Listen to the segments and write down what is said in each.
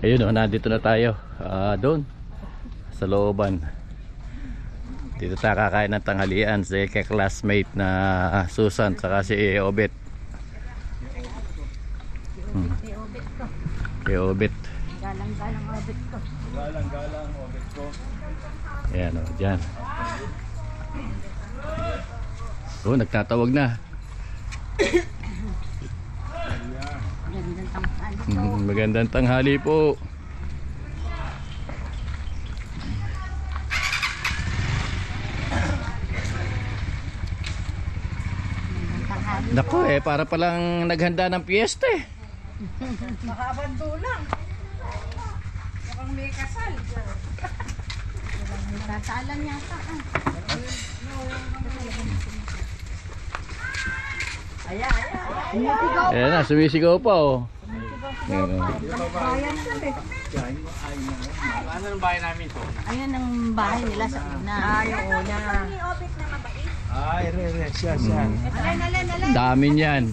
Ayun oh, nandito na tayo. Ah, doon. Sa looban. Dito tayo kakain ng tanghalian sa classmate na Susan saka si Obet. Hmm. Kay Obet. Galang-galang obit ko. Galang-galang, obet ko. Ayan o, dyan. Oh, nagtatawag na. Tanghali. Mm, magandang tanghali po. Gandang tanghali ko. Naku eh, para palang naghanda ng piyesta eh. Makabando lang. Mukhang may kasal. Kasalan yata. Ah. Aya, aya. Sumisigaw. Ayan na, sumisigaw pa oh. Ayan, oh. Bayan na eh. Ano ng bahay namin to? Ayan ang bahay nila sa una. Ay, oo na. Ay, re, re, siya, siya. Alay, alay, alay. Dami niyan.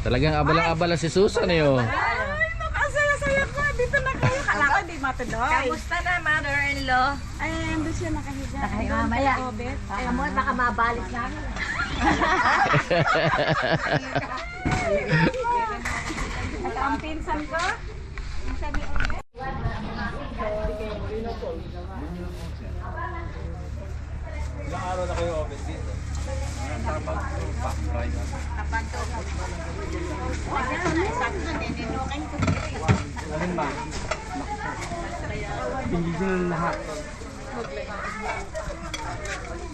Talagang abalang-abala si Susan eh oh. Ay, nakasaya-saya ko. Dito na kayo. Kala ko di matuloy. Kamusta na, mother-in-law? Ay, ando siya nakahiga. Nakahiga mamaya. Ay, mo, baka mabalik namin. At ang pinsan ko? Ilang araw na kayo obet dito? Tapag to, back ride. Alin ba? Pinigil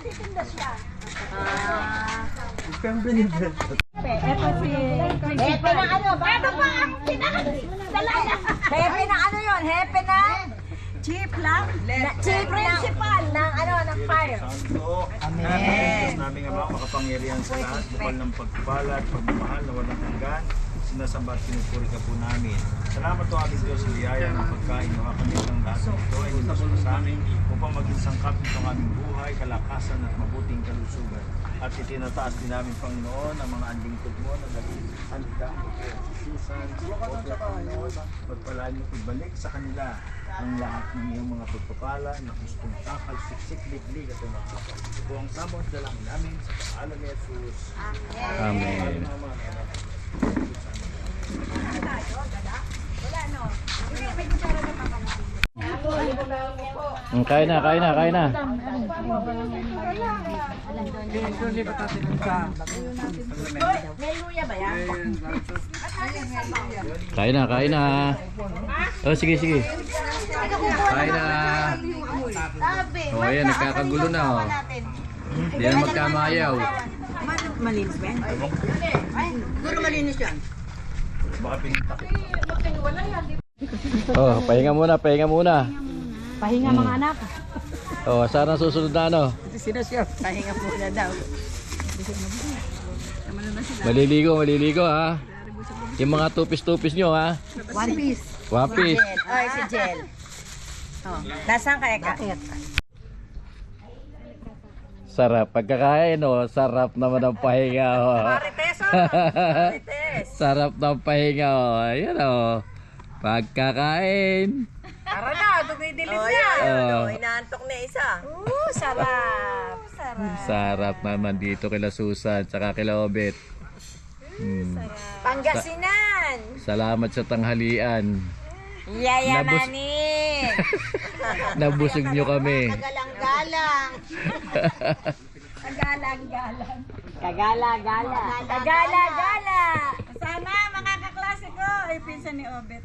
Ito si... Hepe na ano? Ito pa ang pinakadalaga. Hepe na ano yun? Hepe na? Chief lang? Chief principal ng ano, ng fire. Santo. Amen. Diyos namin Ama, makapangyarihan sa lahat, bukal ng pagpapala at pagmamahal na walang hanggan. Sinasamba at pinupuri ka po namin. Salamat po aming Diyos sa biyaya ng pagkain. Makakamit ng lahat ng ito ay nitas mo sa amin upang maging sangkap itong aming buhay, kalakasan at mabuting kalusugan. At itinataas din namin, Panginoon, ang mga anlingkod mo na naging handa Susan, Obra, Panginoon. Pagpalaan mo ibalik sa kanila ang lahat ng iyong mga pagpapala na gustong takal, siksik, liglig at umakapal. Ito po ang samot dalangin namin sa pangalan ni Jesus. Amen. Mm, kain na, kain na, kain na. Kain na, kain na. Oh, sige, sige. Kain na. Oh, ayan, nagkakagulo na oh. Hindi na magkamayaw. Malinis ba yan? Siguro malinis yan. Baka pinitak. Oh, pahinga muna, pahinga muna. Pahinga mga anak. Oh, saan ang susunod na ano? Sino siya? Pahinga muna daw. Maliligo, maliligo ha. Yung mga tupis-tupis nyo ha. One piece. One piece. Ay, si Jel. Oh. Nasaan ka, Eka? Sarap. Pagkakain oh, sarap naman ang pahinga oh. Marites, ah. Marites. Sarap ng pahinga oh. Ayan oh. Pagkakain. Tara na, dumidilim Oh, na. Oh. Oh. Inaantok na isa. Oo, sarap. Sarap. Sarap naman dito kila Susan tsaka kila Obet. Hmm. Pangasinan. Salamat sa tanghalian. Yayamanin. Nabusog nyo kami. Galang-galang. Kagalang-galang. Kagala-gala. Kagala-gala. Sana mga kaklase ko ay pinsan ni Obet.